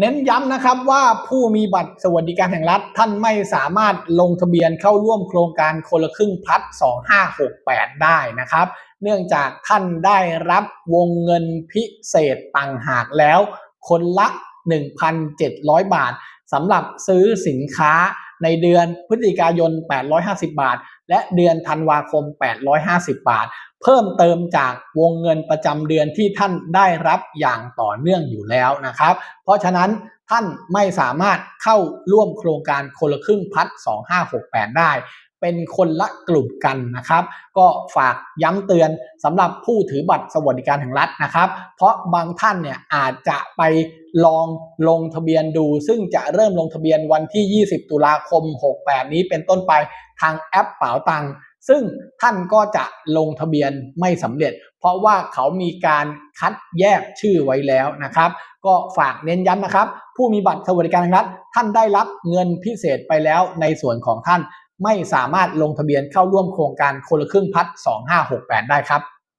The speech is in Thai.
เน้นย้ำนะครับว่าผู้มีบัตรสวัสดิการแห่งรัฐ ท่านไม่สามารถลงทะเบียนเข้าร่วมโครงการคนละครึ่งพัด 2568 ได้นะครับ เนื่องจากท่านได้รับวงเงินพิเศษต่างหากแล้ว คนละ 1,700 บาท สำหรับซื้อสินค้าในเดือนพฤศจิกายน 850 บาท และเดือนธันวาคม 850 บาท เพิ่มเติมจากวงเงินประจำเดือนที่ท่านได้รับอย่างต่อเนื่องอยู่แล้วนะครับ เพราะฉะนั้นท่านไม่สามารถเข้าร่วมโครงการคนละครึ่งพัด 2568 ได้ เป็นคนละกลุ่มกันนะครับ ก็ฝากย้ำเตือนสำหรับผู้ถือบัตรสวัสดิการแห่งรัฐนะครับ เพราะบางท่านเนี่ยอาจจะไปลองลงทะเบียนดู ซึ่งจะเริ่มลงทะเบียนวันที่ 20 ตุลาคม 68 นี้เป็นต้นไปทางแอปเป๋าตังค์ซึ่งท่านก็จะลงทะเบียนไม่สำเร็จ เพราะว่าเขามีการคัดแยกชื่อไว้แล้วนะครับ ก็ฝากเน้นย้ำนะครับ ผู้มีบัตรสวัสดิการแห่งรัฐท่านได้รับเงินพิเศษไปแล้วในส่วนของท่าน ไม่สามารถลงทะเบียนเข้าร่วมโครงการคนละครึ่งพัด 2568 ได้ครับ